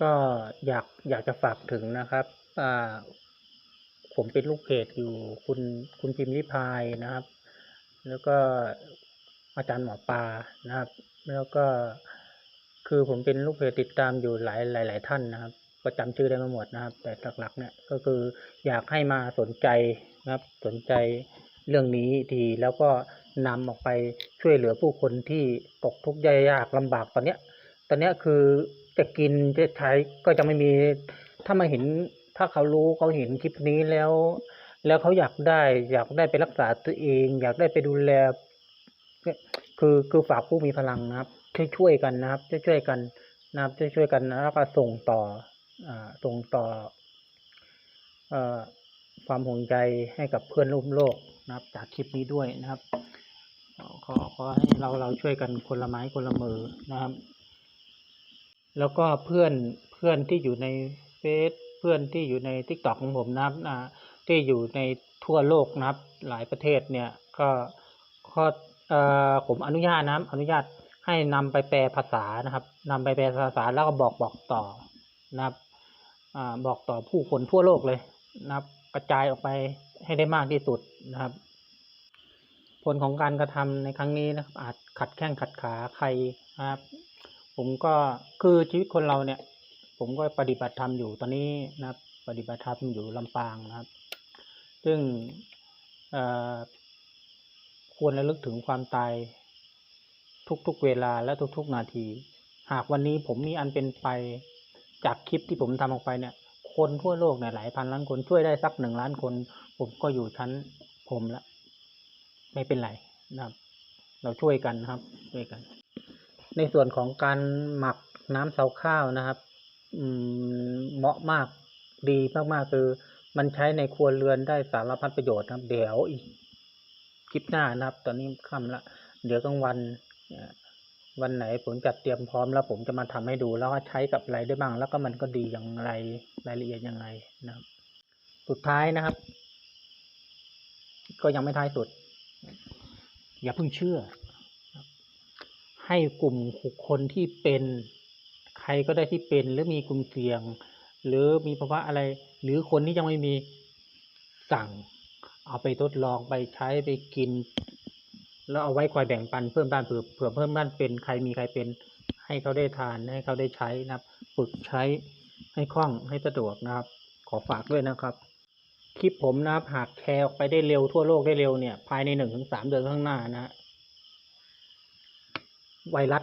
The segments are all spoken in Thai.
ก็อยากอยากจะฝากถึงนะครับผมเป็นลูกเพจอยู่คุณคุณพิมพ์ริพายนะครับ แล้วก็อาจารย์หมอปลานะครับ แล้วก็คือผมเป็นลูกเพจติดตามอยู่หลายหลายหลายท่านนะครับก็จำชื่อได้ม่หมดนะครับ แต่หลักๆเนี่ยก็คืออยากให้มาสนใจนะครับ สนใจเรื่องนี้ดีแล้วก็นำออกไปช่วยเหลือผู้คนที่ตกทุกข์ยากลำบากตอนเนี้ย ตอนเนี้ยคือ จะกินจะใช้ก็จะไม่มี ถ้ามาเห็นถ้าเขารู้เขาเห็นคลิปนี้แล้ว แล้วเขาอยากได้ อยากได้ไปรักษาตัวเอง อยากได้ไปดูแล คือคือฝากผู้มีพลังนะครับ ช่วยช่วยกันนะครับ ช่วยช่วยกันนะครับช่วยช่วยกันนะแล้วก็ส่งต่ออ่าส่งต่ออความห่วงใยให้กับเพื่อนร่วมโลกนะครับ จากคลิปนี้ด้วยนะครับขอขอให้เราเราช่วยกันคนละไม้คนละมือนะครับ แล้วก็เพื่อนเพื่อนที่อยู่ในเฟซเพื่อนที่อยู่ในทิกตอกของผมนะครับอ่าที่อยู่ในทั่วโลกนะครับ หลายประเทศเนี่ยก็ก็เอ่อผมอนุญาตนะอนุญาตให้นำไปแปลภาษานะครับนำไปแปลภาษาแล้วก็บอกบอกต่อนะครับอ่าบอกต่อผู้คนทั่วโลกเลยนะครับ กระจายออกไปให้ได้มากที่สุดนะครับ ผลของการกระทำในครั้งนี้นะครับ อาจขัดแข้งขัดขาใครนะครับ ผมก็คือชีวิตคนเราเนี่ย ผมก็ปฏิบัติธรรมอยู่ตอนนี้นะครับ ปฏิบัติธรรมอยู่ลำปางนะครับ ซึ่งควรระลึกถึงความตายทุกๆเวลาและทุกๆนาที หากวันนี้ผมมีอันเป็นไปจากคลิปที่ผมทำออกไปเนี่ย คนทั่วโลกเนี่ยหลายพันล้านคนช่วยได้สักหนึ่งล้านคน ผมก็อยู่ชั้นผมละ ไม่เป็นไรนะครับ เราช่วยกันนะครับช่วยกัน ในส่วนของการหมักน้ำเสาข้าวนะครับเหมาะมากดีมากๆ คือมันใช้ในครัวเรือนได้สารพัดประโยชน์นะครับ เดี๋ยวอีกคลิปหน้านะครับ ตอนนี้ค่ำละ เดี๋ยวกลางวันวันไหนผมจัดเตรียมพร้อมแล้วผมจะมาทำให้ดูแล้วว่าใช้กับอะไรได้บ้าง แล้วก็มันก็ดีอย่างไรรายละเอียดยังไงนะครับ สุดท้ายนะครับ ก็ยังไม่ท้ายสุด อย่าเพิ่งเชื่อ ให้กลุ่มคคลที่เป็น ใครก็ได้ที่เป็นหรือมีกลุ่มเสี่ยง หรือมีภาวะอะไร หรือคนที่ยังไม่มีสั่ง เอาไปทดลองไปใช้ไปกิน แล้วเอาไว้คอยแบ่งปันเพื่อนบ้านเผื่อเผื่อเพื่อนบ้านเป็นใครมีใครเป็น ให้เขาได้ทานให้เขาได้ใช้นะครับ ฝึกใช้ให้คล่องให้สะดวกนะครับ ขอฝากด้วยนะครับคลิปผมนะครับหากแชร์ออกไปได้เร็วทั่วโลกได้เร็วเนี่ย ภายในหนึ่งถึงสามเดือนข้างหน้านะ ไวรัส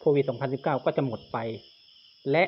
โควิด 2019 ก็จะหมดไป และ